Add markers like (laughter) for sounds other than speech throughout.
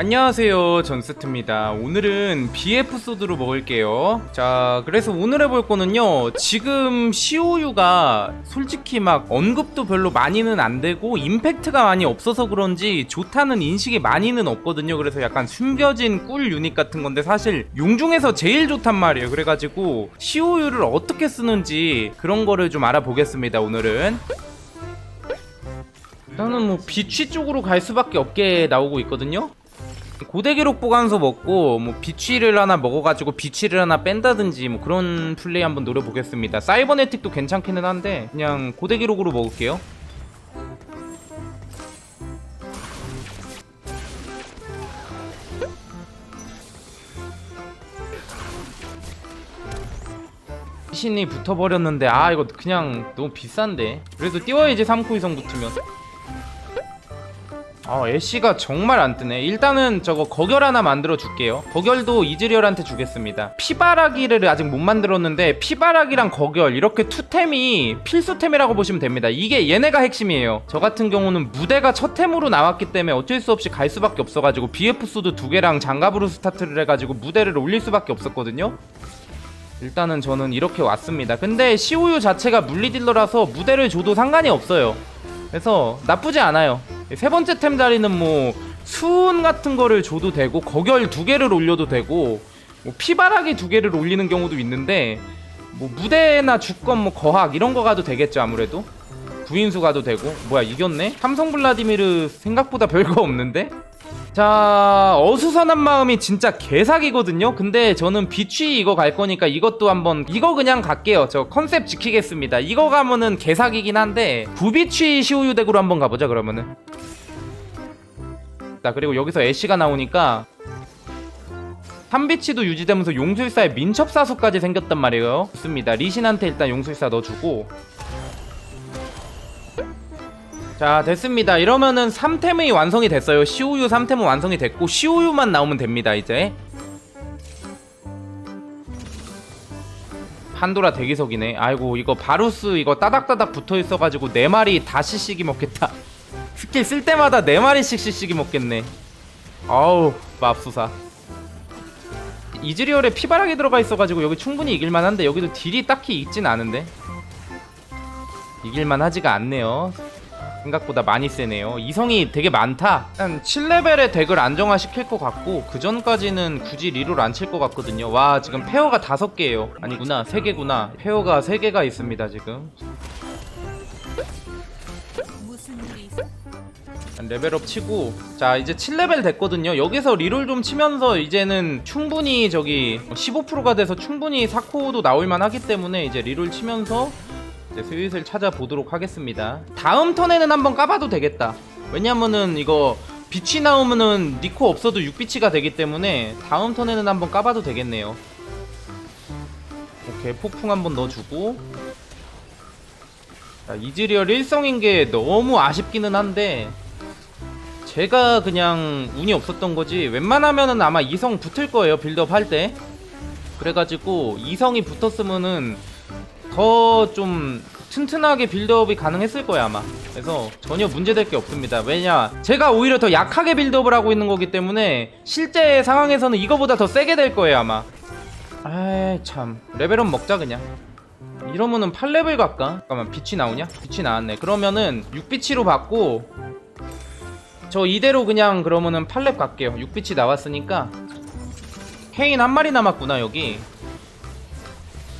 안녕하세요 전스트입니다. 오늘은 BF 소드로 먹을게요. 자 그래서 오늘 해볼 거는요 지금 COU가 솔직히 막 언급도 별로 많이는 안 되고 임팩트가 많이 없어서 그런지 좋다는 인식이 많이는 없거든요. 그래서 약간 숨겨진 꿀 유닛 같은 건데 사실 용 중에서 제일 좋단 말이에요. 그래가지고 COU를 어떻게 쓰는지 그런 거를 좀 알아보겠습니다 오늘은. 일단은 뭐 비취 쪽으로 갈 수밖에 없게 나오고 있거든요 고대 기록 보관소 먹고 뭐 비취를 하나 먹어가지고 비취를 하나 뺀다든지 뭐 그런 플레이 한번 노려보겠습니다. 사이버네틱도 괜찮기는 한데 그냥 고대 기록으로 먹을게요. 신이 붙어버렸는데 아 이거 그냥 너무 비싼데 그래도 띄워야지 3코 이상 붙으면 아 애쉬가 정말 안 뜨네. 일단은 저거 거결 하나 만들어 줄게요. 거결도 이즈리얼한테 주겠습니다. 피바라기를 아직 못 만들었는데 피바라기랑 거결 이렇게 투템이 필수템이라고 보시면 됩니다. 이게 얘네가 핵심이에요. 저 같은 경우는 무대가 첫 템으로 나왔기 때문에 어쩔 수 없이 갈 수밖에 없어가지고 BF 소드 두 개랑 장갑으로 스타트를 해가지고 무대를 올릴 수밖에 없었거든요. 일단은 저는 이렇게 왔습니다. 근데 COU 자체가 물리딜러라서 무대를 줘도 상관이 없어요 그래서 나쁘지 않아요. 세 번째 템 자리는 뭐 수은 같은 거를 줘도 되고 거결 두 개를 올려도 되고 뭐 피바라기 두 개를 올리는 경우도 있는데 뭐 무대나 주권 뭐 거학 이런 거 가도 되겠죠 아무래도? 구인수 가도 되고. 뭐야 이겼네? 삼성 블라디미르 생각보다 별거 없는데 자 어수선한 마음이 진짜 개사기거든요. 근데 저는 비취 이거 갈 거니까 이것도 한번 이거 그냥 갈게요. 저 컨셉 지키겠습니다. 이거 가면은 개사기긴 한데 부비취 시우유 덱으로 한번 가보자 그러면은. 자 그리고 여기서 애쉬가 나오니까 3비치도 유지되면서 용술사의 민첩사수까지 생겼단 말이에요. 좋습니다. 리신한테 일단 용술사 넣어주고 자 됐습니다. 이러면은 3템이 완성이 됐어요. 시우유 3템은 완성이 됐고 시우유만 나오면 됩니다 이제. 판도라 대기석이네. 아이고 이거 바루스 이거 따닥따닥 붙어있어가지고 4마리 다 시식이 먹겠다. (laughs) 스킬 쓸 때마다 4마리씩 시식이 먹겠네. 아우 맙소사. 이즈리얼에 피바락이 들어가 있어가지고 여기 충분히 이길만 한데 여기도 딜이 딱히 있진 않은데? 이길만 하지가 않네요 생각보다 많이 세네요. 이성이 되게 많다. 일단 7레벨의 덱을 안정화시킬 것 같고 그 전까지는 굳이 리롤 안 칠 것 같거든요. 와 지금 페어가 다섯 개예요. 아니구나 세 개구나. 페어가 세 개가 있습니다 지금. 레벨업 치고 자 이제 7레벨 됐거든요. 여기서 리롤 좀 치면서 이제는 충분히 저기 15%가 돼서 충분히 사코도 나올만 하기 때문에 이제 리롤 치면서 이제 슬슬 찾아보도록 하겠습니다. 다음 턴에는 한번 까봐도 되겠다. 왜냐면은 이거 빛이 나오면은 니코 없어도 6비치가 되기 때문에 다음 턴에는 한번 까봐도 되겠네요. 오케이 폭풍 한번 넣어주고 자, 이즈리얼 1성인 게 너무 아쉽기는 한데 제가 그냥 운이 없었던 거지 웬만하면은 아마 2성 붙을 거예요 빌드업 할 때 그래가지고 2성이 붙었으면은 더 좀 튼튼하게 빌드업이 가능했을 거야 아마. 그래서 전혀 문제될 게 없습니다. 왜냐 제가 오히려 더 약하게 빌드업을 하고 있는 거기 때문에 실제 상황에서는 이거보다 더 세게 될 거예요 아마. 아이 참. 레벨업 먹자 그냥. 이러면은 8레벨 갈까? 잠깐만 빛이 나오냐? 빛이 나왔네. 그러면은 6비치로 받고 저 이대로 그냥 그러면은 8렙 갈게요. 6비치 나왔으니까. 케인 한 마리 남았구나 여기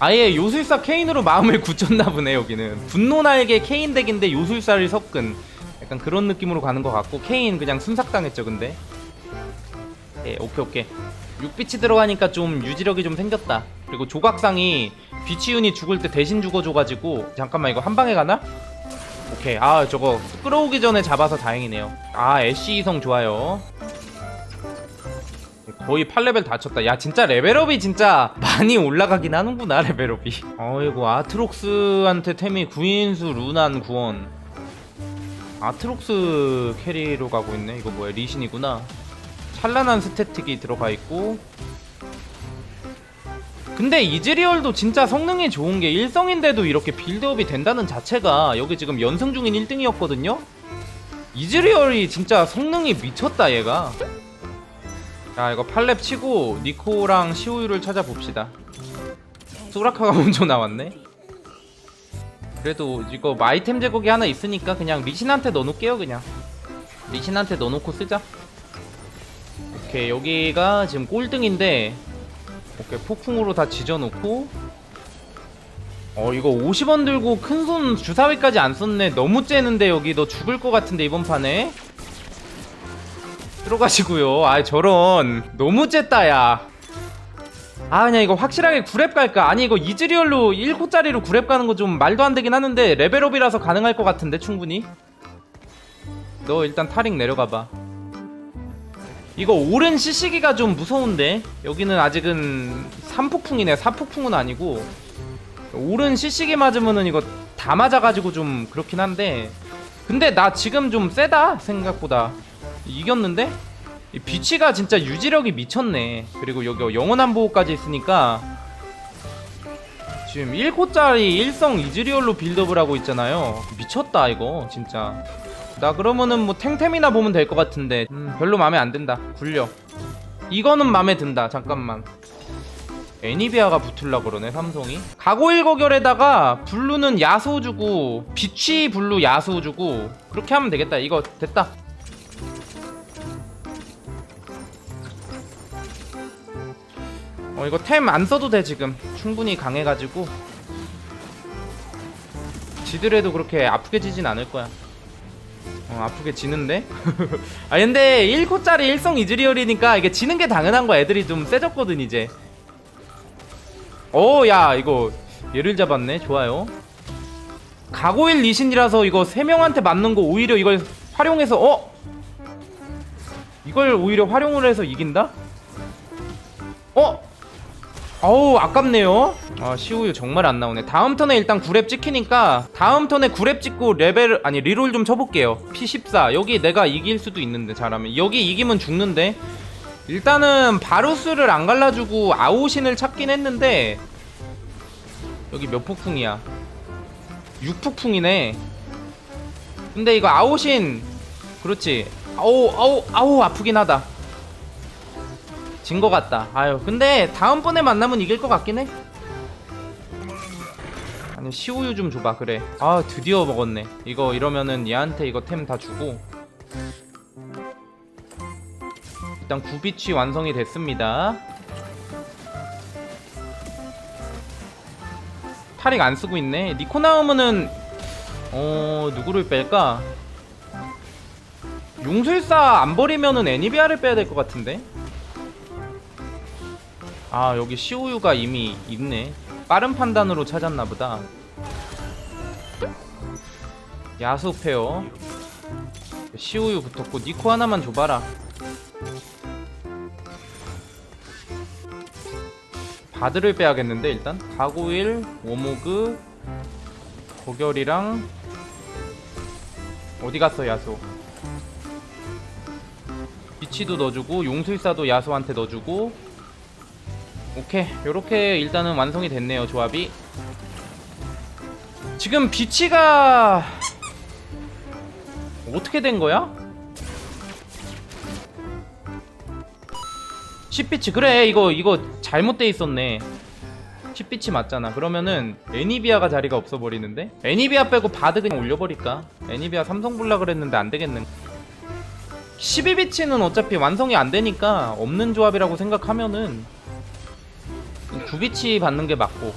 아예 요술사 케인으로 마음을 (laughs) 굳혔나 보네 여기는. 분노 날개 케인 덱인데 요술사를 섞은 약간 그런 느낌으로 가는 것 같고 케인 그냥 순삭당했죠 근데. 예 오케이 오케이. 6비치 들어가니까 좀 유지력이 좀 생겼다. 그리고 조각상이 비치윤이 죽을 때 대신 죽어줘가지고 잠깐만 이거 한 방에 가나? 오케이. 아 저거 끌어오기 전에 잡아서 다행이네요. 아 애쉬 이성 좋아요 거의 8레벨 다 쳤다. 야, 진짜 레벨업이 진짜 많이 올라가긴 하는구나, 레벨업이. 어이구, 아트록스한테 템이 구인수, 루난, 구원. 아트록스 캐리로 가고 있네. 이거 뭐야, 리신이구나. 찬란한 스태틱이 들어가 있고. 근데 이즈리얼도 진짜 성능이 좋은 게 1성인데도 이렇게 빌드업이 된다는 자체가 여기 지금 연승 중인 1등이었거든요? 이즈리얼이 진짜 성능이 미쳤다, 얘가. 자 이거 팔렙 치고 니코랑 시우유를 찾아봅시다. 소라카가 (laughs) 먼저 나왔네. 그래도 이거 아이템 제거기 하나 있으니까 그냥 리신한테 넣어놓을게요 그냥. 리신한테 넣어놓고 쓰자. 오케이 여기가 지금 꼴등인데 오케이 폭풍으로 다 지져놓고. 어 이거 50원 들고 큰 손 주사위까지 안 썼네. 너무 째는데 여기 너 죽을 것 같은데 이번 판에 들어가시고요. 아 저런. 너무 쨌다 야아 그냥 이거 확실하게 9렙 갈까? 아니 이거 이즈리얼로 1코짜리로 9렙 가는 거 좀 말도 안 되긴 하는데 레벨업이라서 가능할 것 같은데 충분히? 너 일단 타릭 내려가봐. 이거 오른 CC기가 좀 무서운데? 여기는 아직은 3폭풍이네. 4폭풍은 아니고. 오른 CC기 맞으면은 이거 다 맞아가지고 좀 그렇긴 한데. 근데 나 지금 좀 세다 생각보다 이겼는데? 이 비치가 진짜 유지력이 미쳤네. 그리고 여기 영원한 보호까지 있으니까 지금 1코짜리 1성 이즈리얼로 빌드업을 하고 있잖아요. 미쳤다 이거 진짜. 나 그러면은 뭐 탱템이나 보면 될 것 같은데. 음, 별로 마음에 안 든다. 굴려. 이거는 마음에 든다. 잠깐만. 애니비아가 붙을라 그러네 삼성이. 가고 일 거결에다가 블루는 야수 주고 비취 블루 야수 주고 그렇게 하면 되겠다. 이거 됐다 어 이거 템 안 써도 돼 지금 충분히 강해가지고 지더라도 그렇게 아프게 지진 않을 거야 어 아프게 지는데? (laughs) 아 근데 1코짜리 1성 이즈리얼이니까 이게 지는 게 당연한 거야 애들이 좀 세졌거든 이제 오, 야, 이거 얘를 잡았네. 좋아요. 가고일 리신이라서 이거 세 명한테 맞는 거 오히려 이걸 활용해서 어? 이걸 오히려 활용을 해서 이긴다? 어? 어우 아깝네요. 아 시우유 정말 안 나오네. 다음 턴에 일단 9렙 찍히니까 다음 턴에 9렙 찍고 레벨 아니 리롤 좀 쳐볼게요. P14. 여기 내가 이길 수도 있는데 잘하면. 여기 이기면 죽는데. 일단은 바루스를 안 갈라주고 아오신을 찾긴 했는데 여기 몇 폭풍이야? 6폭풍이네. 근데 이거 아오신 그렇지. 아우 아우 아우 아프긴 하다 진 거 같다 아유 근데 다음번에 만나면 이길 것 같긴 해 아니 시우유 좀 줘봐 그래 아 드디어 먹었네 이거 이러면은 얘한테 이거 템 다 주고 일단 구비치 완성이 됐습니다. 탈익 안 쓰고 있네. 니코 나오면은 어 누구를 뺄까? 용술사 안 버리면은 애니비아를 빼야 될 것 같은데. 아 여기 시우유가 이미 있네. 빠른 판단으로 찾았나 보다. 야수 페어. 시우유 붙었고 니코 하나만 줘봐라. 바드를 빼야겠는데 일단 가고일, 워모그, 고결이랑 어디 갔어 야수? 비치도 넣어주고 용술사도 야수한테 넣어주고 오케이. 요렇게 일단은 완성이 됐네요 조합이. 지금 비치가 어떻게 된 거야? 10비치. 그래 이거 이거 잘못돼 있었네. 10비치 맞잖아. 그러면은 애니비아가 자리가 없어버리는데? 애니비아 빼고 바드 그냥 올려버릴까? 애니비아 삼성 볼라 그랬는데 안되겠는 12비치는 어차피 완성이 안되니까 없는 조합이라고 생각하면은 9비치 받는 게 맞고.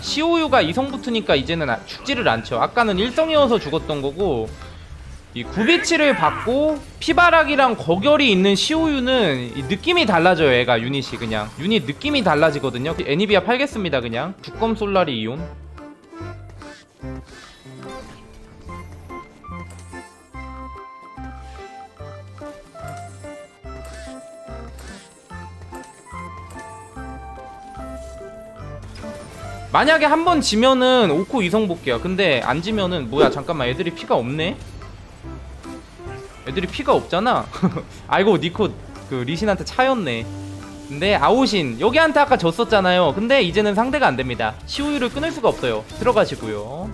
시오유가 이성 붙으니까 이제는 아- 죽지를 않죠. 아까는 일성이어서 죽었던 거고 이 구비치를 받고 피바락이랑 거결이 있는 시오유는 이 느낌이 달라져요 얘가 유닛이 그냥. 유닛 느낌이 달라지거든요. 애니비아 팔겠습니다 그냥. 두검 솔라리 이온 만약에 한 번 지면은 오코 이성 볼게요. 근데 안 지면은 뭐야 잠깐만. 애들이 피가 없네? 애들이 피가 없잖아. (laughs) 아이고 니코 그 리신한테 차였네. 근데 아오신 여기한테 아까 졌었잖아요. 근데 이제는 상대가 안됩니다. 시우유를 끊을 수가 없어요. 들어가시고요.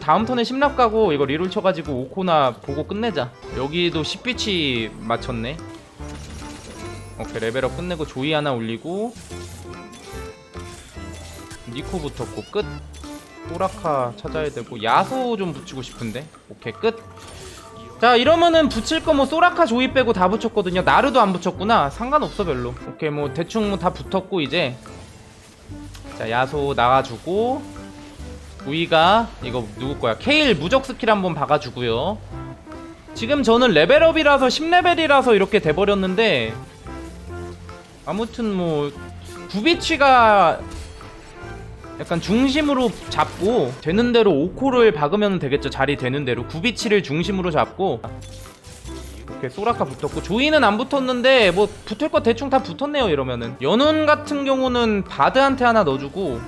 다음 턴에 심납 가고 이거 리롤 쳐가지고 오코나 보고 끝내자. 여기도 10비치 맞췄네. 오케이 레벨업 끝내고 조이 하나 올리고 니코 붙었고 끝. 소라카 찾아야 되고 야소 좀 붙이고 싶은데. 오케이 끝. 자 이러면은 붙일 거 뭐 소라카 조이 빼고 다 붙였거든요. 나르도 안 붙였구나. 상관없어 별로. 오케이 뭐 대충 뭐 다 붙었고 이제. 자 야소 나가주고 우이가 이거 누구 거야? 케일 무적 스킬 한번 박아주고요. 지금 저는 레벨업이라서 10레벨이라서 이렇게 돼버렸는데 아무튼 뭐 구비치가 약간 중심으로 잡고 되는 대로 5코를 박으면 되겠죠. 자리 되는 대로. 구비치를 중심으로 잡고. 이렇게 소라카 붙었고. 조이는 안 붙었는데 뭐 붙을 거 대충 다 붙었네요 이러면은. 연운 같은 경우는 바드한테 하나 넣어주고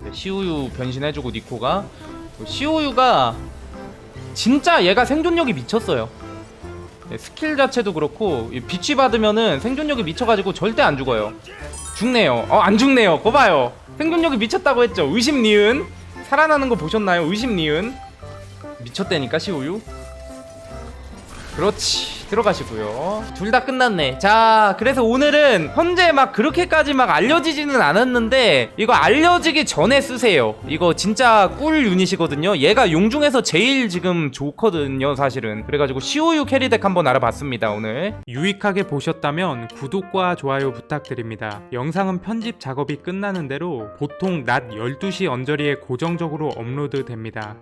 네, 시우유 변신해주고 니코가. 시우유가 진짜 얘가 생존력이 미쳤어요. 네, 스킬 자체도 그렇고 이 비치 받으면은 생존력이 미쳐가지고 절대 안 죽어요 죽네요. 어 안 죽네요. 거 봐요. 생존력이 미쳤다고 했죠. 의심 니은. 살아나는 거 보셨나요? 의심 니은. 미쳤다니까 시우유? 그렇지 들어가시고요. 둘 다 끝났네. 자 그래서 오늘은 현재 막 그렇게까지 막 알려지지는 않았는데 이거 알려지기 전에 쓰세요. 이거 진짜 꿀 유닛이거든요. 얘가 용 중에서 제일 지금 좋거든요 사실은. 그래가지고 시오유 캐리덱 한번 알아봤습니다 오늘. 유익하게 보셨다면 구독과 좋아요 부탁드립니다. 영상은 편집 작업이 끝나는 대로 보통 낮 12시 언저리에 고정적으로 업로드 됩니다.